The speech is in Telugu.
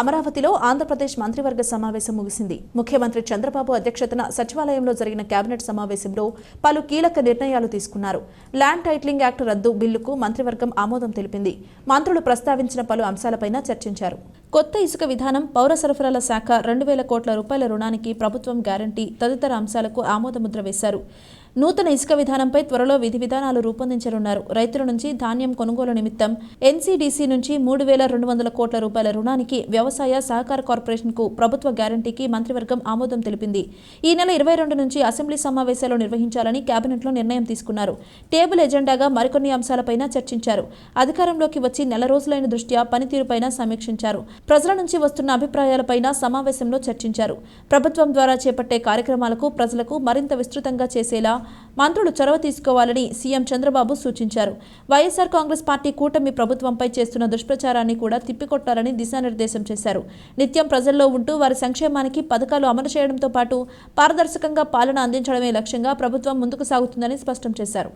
అమరావతిలో ఆంధ్రప్రదేశ్ మంత్రివర్గ సమావేశం ముగిసింది. ముఖ్యమంత్రి చంద్రబాబు అధ్యక్షతన సచివాలయంలో జరిగిన కేబినెట్ సమావేశంలో పలు కీలక నిర్ణయాలు తీసుకున్నారు. ల్యాండ్ టైటిలింగ్ యాక్ట్ రద్దు బిల్లుకు మంత్రివర్గం ఆమోదం తెలిపింది. మంత్రులు ప్రస్తావించిన పలు అంశాలపైన చర్చించారు. కొత్త ఇసుక విధానం పౌర సరఫరాల శాఖ రెండు వేల కోట్ల రూపాయల రుణానికి ప్రభుత్వం గ్యారంటీ తదితర అంశాలకు ఆమోదముద్ర వేశారు. నూతన ఇసుక విధానంపై త్వరలో విధి విధానాలు రూపొందించనున్నారు. రైతుల నుంచి ధాన్యం కొనుగోలు నిమిత్తం ఎన్సీడీసీ నుంచి మూడు వేల రెండు వందల కోట్ల రూపాయల రుణానికి వ్యవసాయ సహకార కార్పొరేషన్కు ప్రభుత్వ గ్యారంటీకి మంత్రివర్గం ఆమోదం తెలిపింది. ఈ నెల ఇరవై రెండు నుంచి అసెంబ్లీ సమావేశాలు నిర్వహించాలని కేబినెట్లో నిర్ణయం తీసుకున్నారు. టేబుల్ ఎజెండాగా మరికొన్ని అంశాలపైన చర్చించారు. అధికారంలోకి వచ్చి నెల రోజులైన దృష్ట్యా పనితీరుపైన సమీక్షించారు. ప్రజల నుంచి వస్తున్న అభిప్రాయాలపైన సమావేశంలో చర్చించారు. ప్రభుత్వం ద్వారా చేపట్టే కార్యక్రమాలకు ప్రజలకు మరింత విస్తృతంగా చేసేలా మంత్రులు చొరవ తీసుకోవాలని సీఎం చంద్రబాబు సూచించారు. వైఎస్ఆర్ కాంగ్రెస్ పార్టీ కూటమి ప్రభుత్వంపై చేస్తున్న దుష్ప్రచారాన్ని కూడా తిప్పికొట్టాలని దిశానిర్దేశం చేశారు. నిత్యం ప్రజల్లో ఉంటూ వారి సంక్షేమానికి పథకాలు అమలు చేయడంతో పాటు పారదర్శకంగా పాలన అందించడమే లక్ష్యంగా ప్రభుత్వం ముందుకు సాగుతుందని స్పష్టం చేశారు.